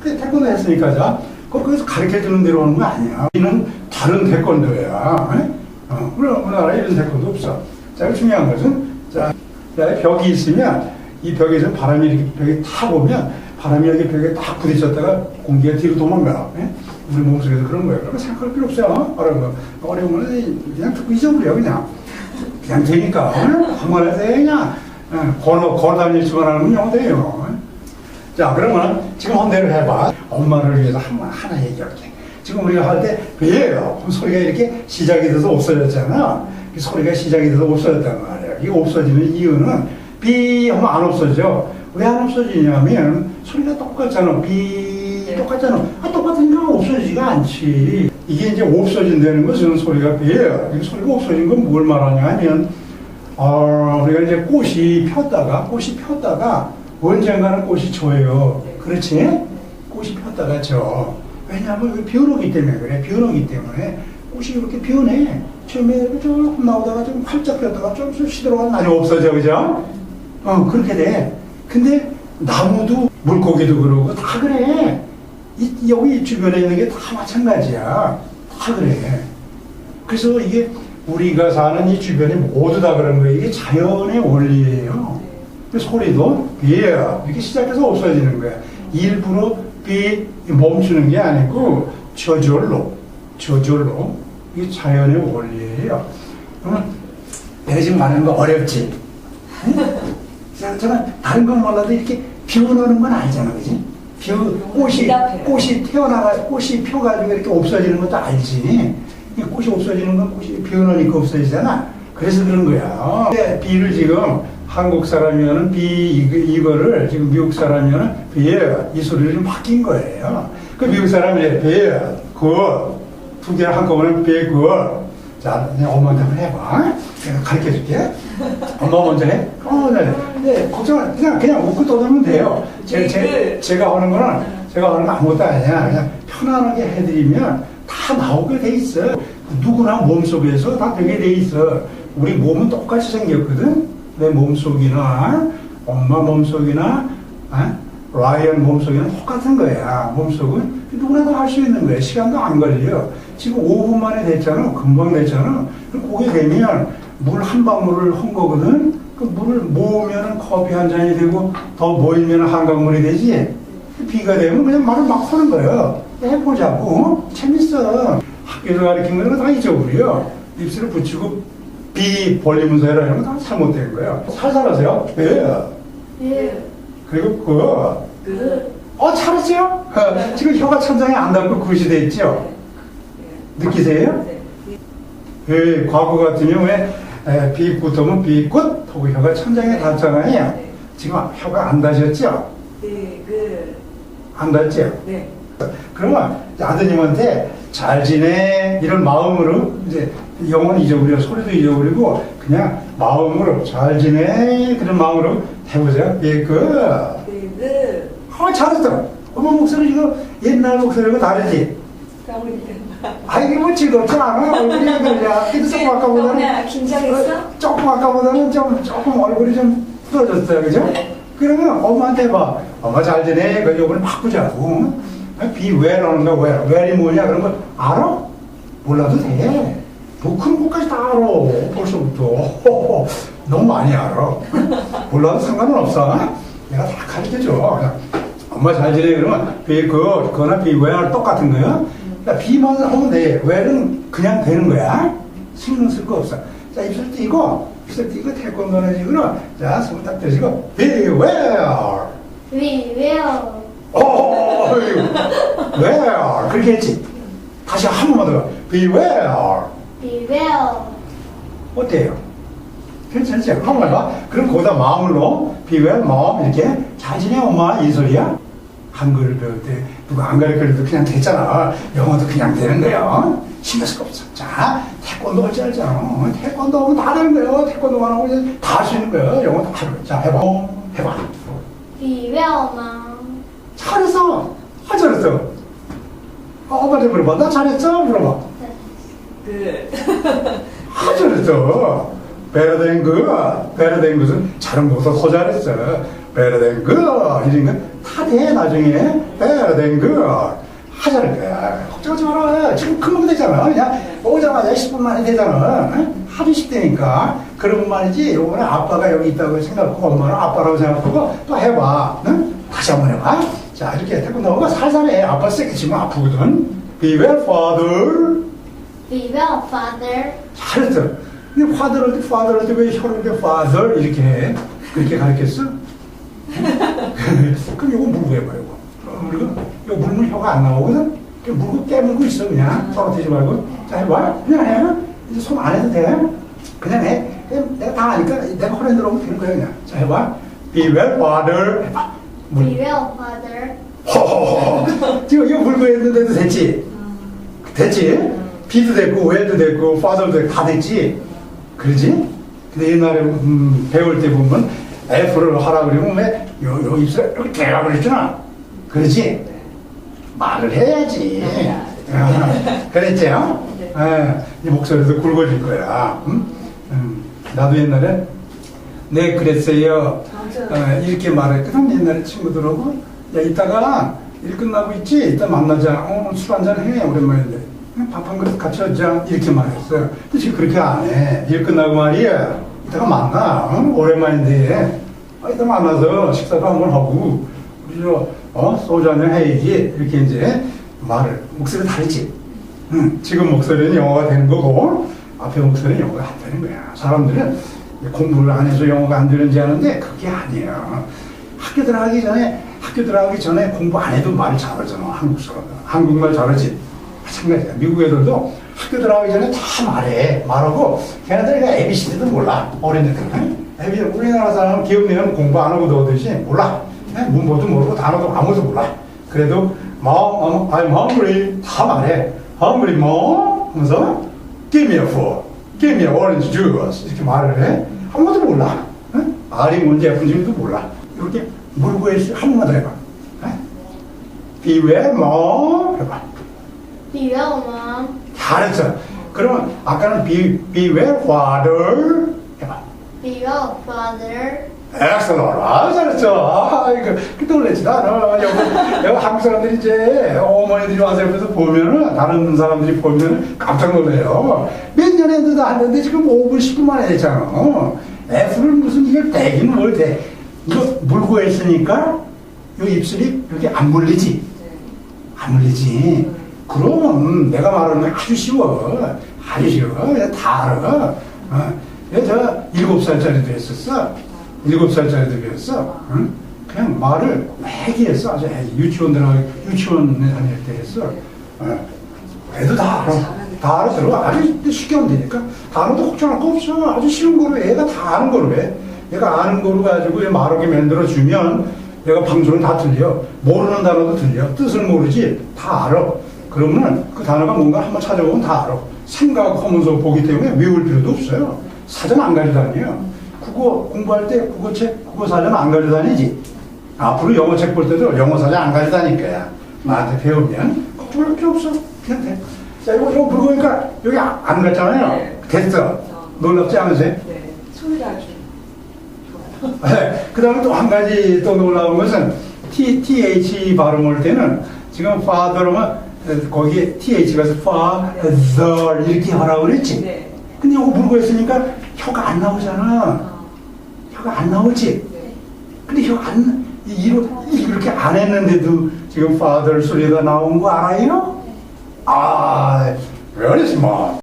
그 태권도 했으니까 자 거기서 가르쳐 주는 대로 하는 거 아니야. 이는 다른 태권도야. 에? 어, 우리 우리나라 이런 태권도 없어. 자, 중요한 것은 자, 자, 벽이 있으면 이 벽에서 바람이 이렇게 벽에 타 보면 바람이 여기 벽에 딱 부딪혔다가 공기가 뒤로 도망가. 에? 우리 몸속에서 그런 거예요. 그러면 생각할 필요 없어요. 어려운 거. 어려운 거는 그냥 듣고 잊어버려 그냥. 그냥 되니까 한번 해서 그냥 어, 걸어 걸어 다닐 수만 하면 영어 돼요. 자 그러면 지금 한 대로 해봐. 엄마를 위해서 한 하나 얘기할게. 지금 우리가 할 때 왜요? 소리가 이렇게 시작이 돼서 없어졌잖아. 이 소리가 시작이 돼서 없어졌단 말이야. 이 없어지는 이유는 비 하면 안 없어져. 왜 안 없어지냐면 소리가 똑같잖아. 비 똑같잖아. 아, 똑같으니까 없어지지가 않지. 이게 이제 없어진다는 것은 소리가 비예요. 이 소리가 없어진 건 뭘 말하냐 하면 어, 우리가 이제 꽃이 폈다가 꽃이 폈다가 언젠가는 꽃이 져요. 그렇지? 꽃이 폈다가 져. 왜냐하면 그 비오기 때문에 그래. 비오기 때문에 꽃이 이렇게 피어네. 처음에 조금 나오다가 좀 활짝 폈다가 좀 쉬다가 나중에 없어져, 그죠? 어, 그렇게 돼. 근데 나무도 물고기도 그러고 다 그래. 이, 여기 주변에 있는 게 다 마찬가지야. 다 그래. 그래서 이게 우리가 사는 이 주변이 모두 다 그런 거예요. 이게 자연의 원리예요. 그 소리도 비예요. 이렇게 시작해서 없어지는 거야. 일부러 비 멈추는 게 아니고 저절로, 저절로 이게 자연의 원리예요. 그러면 내가 지금 말하는 거 어렵지? 자, 제가 다른 건 몰라도 이렇게 비오는 건 알잖아, 그지? 비 꽃이. 꽃이 태어나가 꽃이 펴가지고 이렇게 없어지는 것도 알지. 이 꽃이 없어지는 건 꽃이 비오니까 없어지잖아. 그래서 그런 거야. 근데 비를 지금 한국 사람이면은 비 이거, 이거를 지금 미국 사람이면은 비예요. 이 소리를 좀 바뀐 거예요. 그 미국 사람이 비예요. 그두 개를 한꺼번에 비 그. 자, 내가 엄마한테 한번 해봐. 내가 가르쳐 줄게. 엄마 먼저 해. 어, 네. 네, 걱정 안, 그냥, 그냥 웃고 떠들면 돼요. 제, 제, 제가 하는 거는, 제가 하는 건 아무것도 아니야. 그냥 편안하게 해드리면 다 나오게 돼 있어. 누구나 몸속에서 다 되게 돼 있어. 우리 몸은 똑같이 생겼거든? 내 몸속이나, 엄마 몸속이나, 아? 라이언 몸속이나 똑같은 거야. 몸속은 누구나 다 할 수 있는 거야. 시간도 안 걸려. 지금 5분 만에 됐잖아. 금방 됐잖아. 그게 되면 물 한 방울을 한 거거든. 그 물을 모으면 커피 한 잔이 되고 더 모이면 한강물이 되지. 비가 되면 그냥 말을 막 하는 거예요. 해보자고. 어? 재밌어. 학교에서 가르친 거는 다 잊어버려. 입술을 붙이고 비 벌리면서 해라 이러면 다 잘못된 거예요. 살살 하세요. 예. 예. 그리고 그, 그. 어, 잘했어요? 어, 지금 혀가 천장에 안 닿고 굿이 됐죠? 느끼세요? 네. 그 과거 같으면 왜 에, 비굿하면 비굿 하고 혀가 천장에 닿잖아요. 네. 지금 혀가 안 닿으셨죠? 네. 그. 안 닿죠? 네. 그러면 아드님한테 잘 지내 이런 마음으로 이제 영혼 잊어버려 소리도 잊어버리고 그냥 마음으로 잘 지내 그런 마음으로 해보세요. 예, 그. 네. 그. 어, 잘했어. 어머 목소리 이거 옛날 목소리하고 다르지? 아 이게 뭐 즐겁지 않아? 얼굴이 왜 그러냐? 근데 조금 아까보다는 그냥 긴장했어? 어, 조금 아까보다는 좀 조금 얼굴이 좀 풀어졌어요, 그죠? 네. 그러면 엄마한테 해봐. 엄마 잘 지내? 그 요번에 바꾸자고. 비왜라는 거 왜? 왜이 뭐냐? 그런 거 알아? 몰라도 돼. 뭐 그런 것까지 다 알아. 벌써부터. 너무 많이 알아. 몰라도 상관은 없어. 내가 다 가르쳐줘. 엄마 잘 지내? 그러면 비 그, 그거나 비왜랑 똑같은 거야. 그러니까 비만 하면 돼. 왜는 그냥 되는 거야. 신경 쓸 거 없어. 자, 입술 띄고, 입술 띄고 태권도는 지금, 자, 손딱 펴시고, beware! We will. 어, where? 그렇게 했지. 다시 한 번만 더. beware! Will. 어때요? 괜찮지? 한번 해봐. 그럼 거기다 넣어. beware, 마음, 이렇게. 잘 지내, 엄마. 이 소리야. 한글을 배울 때 누가 안 가르쳐도 그냥 됐잖아. 영어도 그냥 되는 거야. 신경 쓸거 없어. 자, 태권도 할줄 알잖아. 태권도 하면 다 되는 거야. 태권도만 하고 이제 다 할 수 있는 거야. 영어 다 하는 거야. 자, 해봐. 어, 해봐. Mom. 잘했어. 아, 잘했어. 어, 엄마한테 물어봐. 나 잘했어? 물어봐. 그. 아, 잘했어. better than good. better than good은 잘은 못해서 더 잘했어. better than good 거 타대 나중에 better than good 하자는 거야. 걱정하지 마라. 지금 금방 되잖아. 그냥 오자마자 10분 만에 되잖아. 응? 하루 쉽다니까. 그러면 말이지. 요번에 아빠가 여기 있다고 생각하고 엄마는 아빠라고 생각하고 또 해봐. 응? 다시 한번 해봐. 자, 이렇게 태권도가 살살해. 아빠 세게 치면 아프거든. Be well, father. Be well, father. 잘했어. 근데 father 할 때 father 할 때 왜 이렇게 father 이렇게 해? 그렇게 가르쳤어? 그럼 이거 물고 해봐, 이거. 어, 물고. 이거 물면 혀가 안 나오거든? 그냥 물고 깨물고 있어, 그냥. 떨어뜨리지 말고. 자, 해봐. 그냥 해. 이제 손 안 해도 돼. 그냥 해. 내가 다 아니까 내가 허리 들어오면 되는 거야, 그냥. 자, 해봐. Be well, father. 해봐. 물. Be well, father. 허허허. 지금 이거 물고 했는데도 됐지? 됐지? 비도 됐고, 웰도 됐고, 파더도 됐고, 다 됐지? 그러지? 근데 옛날에 음, 배울 때 보면 F를 하라 그러면 왜 요, 요 입술 이렇게 대라 그랬잖아. 그러지? 말을 해야지. 아, 그랬죠? 네. 예, 이 목소리도 굵어질 거야. 음? 음, 나도 옛날에 네 그랬어요. 어, 이렇게 말했거든 옛날에 친구들하고 야 이따가 일 끝나고 있지 이따 만나자 어, 술 한잔 해 오랜만인데 밥 한 그릇 같이 하자 이렇게 말했어요 근데 지금 그렇게 안 해 일 끝나고 말이야 이따가 만나 어? 오랜만인데 아, 이따 만나서 식사도 한번 하고 우리 저 어? 소주 한잔 해야지 이렇게 이제 말을 목소리 다르지 응, 지금 목소리는 영어가 되는 거고 앞에 목소리는 영어가 안 되는 거야. 사람들은 공부를 안 해서 영어가 안 되는지 아는데 그게 아니에요. 학교 들어가기 전에 학교 들어가기 전에 공부 안 해도 말 잘하잖아. 한국 사람 한국말 잘하지. 마찬가지야. 미국 애들도 학교 들어가기 전에 다 말해. 말하고 걔네들이 ABCD도 몰라. 어린애들은. 애비 우리나라 사람은 기업내는 공부 안 하고 넣듯이 몰라. 문법도 모르고 단어도 아무도 몰라. 그래도 mom, I'm hungry 다 말해. hungry mom 하면서 give me a food, give me orange juice 이렇게 말을 해. 아무도 몰라. 응? R이 뭔지 F인지도 몰라. 이렇게 물고 해서 한 번만 더 해봐. well mom 해봐. Be well, mom. 잘했어. 그러면 아까는 be, be well father 해봐. Be well, father. 엑셀런. 아, 잘했어. 아, 이거, 그 놀랬지. 나는, 여기, 여기 한국 사람들이 이제, 어머니들이 와서 옆에서 보면은, 다른 사람들이 보면은 깜짝 놀래요. 몇 년 했는데도 안 됐는데 지금 5분, 10분 만에 했잖아. F를 무슨 이걸 떼긴 뭘 떼. 이거 물고 했으니까, 요 입술이 이렇게 안 물리지. 안 물리지. 그럼 내가 말하는 건 아주 쉬워. 아주 쉬워. 다 알아. 어. 내가 저 일곱 살짜리도 했었어. 일곱 살짜리도 배웠어. 응? 그냥 말을 회기했어. 아주 회기. 유치원 들어가 유치원에 다닐 때 했어. 어. 애도 다 알아. 다 알아 들어. 아주 쉽게 하면 되니까. 단어도 걱정할 거 없어. 아주 쉬운 거로 해. 애가 다 아는 거로 해. 얘가 아는 거로 가지고 얘 말하게 만들어주면 얘가 방송을 다 들려. 모르는 단어도 들려. 뜻을 모르지. 다 알아. 그러면 그 단어가 뭔가 한번 찾아보면 다 알아. 생각하면서 보기 때문에 외울 필요도 없어요. 사전 안 가져다녀요. 국어 공부할 때 국어책, 국어 사전 안 가져다니지. 앞으로 영어 책 볼 때도 영어 사전 안 가져다닐 거야. 나한테 배우면 걱정할 필요 없어. 그냥 돼. 자, 이거 좀 불고니까 여기 안- 안 갔잖아요. 네. 됐어. 놀랍지 않으세요? 네. 소리가 아주 좋아요. 그 다음에 또 한 가지 또 놀라운 것은 T, TH 발음 올 때는 지금 father면 거기에 TH가 father 이렇게 하라고 그랬지. 네. 근데 이거 물고 했으니까 혀가 안 나오잖아. 어, 혀가 안 나오지. 네. 근데 혀가 안, 이렇게 안 했는데도 지금 father 소리가 나온 거 알아요? 아, very smart.